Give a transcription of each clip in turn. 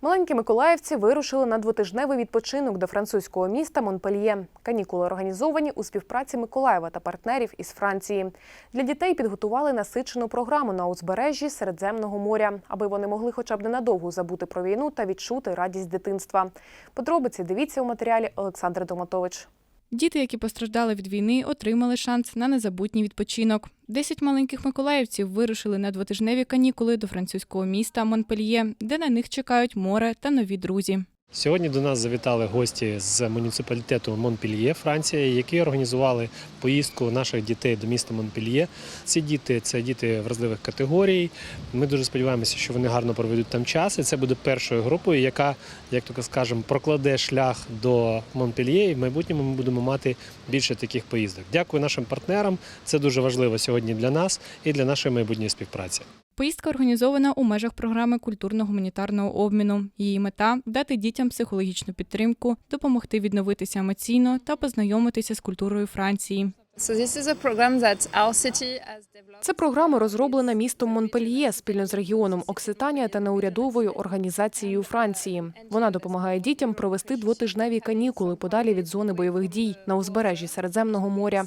Маленькі миколаївці вирушили на двотижневий відпочинок до французького міста Монпельє. Канікули організовані у співпраці Миколаєва та партнерів із Франції. Для дітей підготували насичену програму на узбережжі Середземного моря, аби вони могли хоча б ненадовго забути про війну та відчути радість дитинства. Подробиці дивіться у матеріалі Олександр Доматович. Діти, які постраждали від війни, отримали шанс на незабутній відпочинок. Десять маленьких миколаївців вирушили на двотижневі канікули до французького міста Монпельє, де на них чекають море та нові друзі. Сьогодні до нас завітали гості з муніципалітету Монпельє, Франція, які організували поїздку наших дітей до міста Монпельє. Ці діти це діти вразливих категорій. Ми дуже сподіваємося, що вони гарно проведуть там час. І це буде першою групою, яка, як то скажемо, прокладе шлях до Монпельє. І в майбутньому ми будемо мати більше таких поїздок. Дякую нашим партнерам. Це дуже важливо сьогодні для нас і для нашої майбутньої співпраці. Поїздка організована у межах програми культурно-гуманітарного обміну. Її мета дати дітям психологічну підтримку, допомогти відновитися емоційно та познайомитися з культурою Франції. Це програма розроблена містом Монпельє спільно з регіоном Окситанія та неурядовою організацією Франції. Вона допомагає дітям провести двотижневі канікули подалі від зони бойових дій на узбережжі Середземного моря.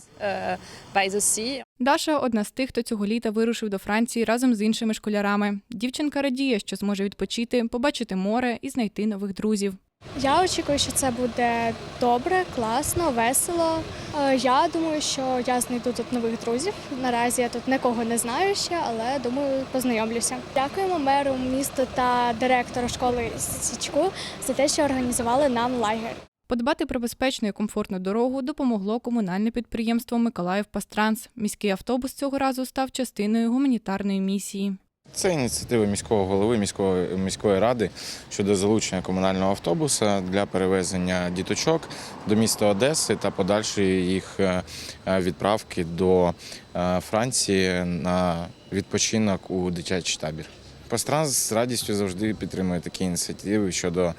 Даша одна з тих, хто цього літа вирушив до Франції разом з іншими школярами. Дівчинка радіє, що зможе відпочити, побачити море і знайти нових друзів. Я очікую, що це буде добре, класно, весело. Е, Я думаю, що я знайду тут нових друзів. Наразі я тут нікого не знаю ще, але думаю, познайомлюся. Дякуємо меру міста та директору школи Січку за те, що організували нам лагерь. Подбати про безпечну і комфортну дорогу допомогло комунальне підприємство Миколаїв Пастранс. Міський автобус цього разу став частиною гуманітарної місії. Це ініціатива міського голови міської міської ради щодо залучення комунального автобуса для перевезення діточок до міста Одеси та подальшої їх е, е, відправки до е, Франції на відпочинок у дитячий табір. Пастранс з радістю завжди підтримує такі ініціативи щодо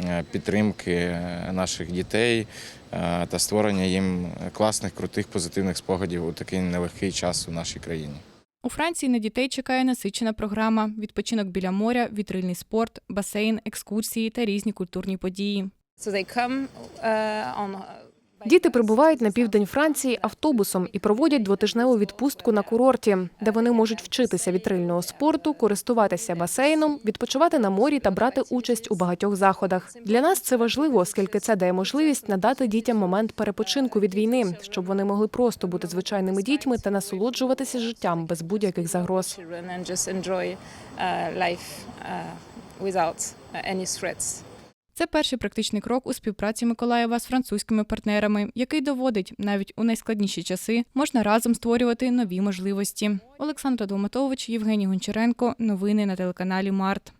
е, підтримки е, наших дітей е, та створення їм класних, крутих, позитивних спогадів у такий нелегкий час у нашій країні. У Франції на дітей чекає насичена програма: відпочинок біля моря, вітрильний спорт, басейн, екскурсії та різні культурні події. Діти прибувають на південь Франції автобусом і проводять двотижневу відпустку на курорті, де вони можуть вчитися вітрильного спорту, користуватися басейном, відпочивати на морі та брати участь у багатьох заходах. Для нас це важливо, оскільки це дає можливість надати дітям момент перепочинку від війни, щоб вони могли просто бути звичайними дітьми та насолоджуватися життям без будь-яких загроз. uh, uh, without uh, any threats. Це перший практичний крок у співпраці Миколаєва з французькими партнерами, який доводить, навіть у найскладніші часи можна разом створювати нові можливості. Олександра Долматович, Євгеній Гончаренко. Новини на телеканалі Март.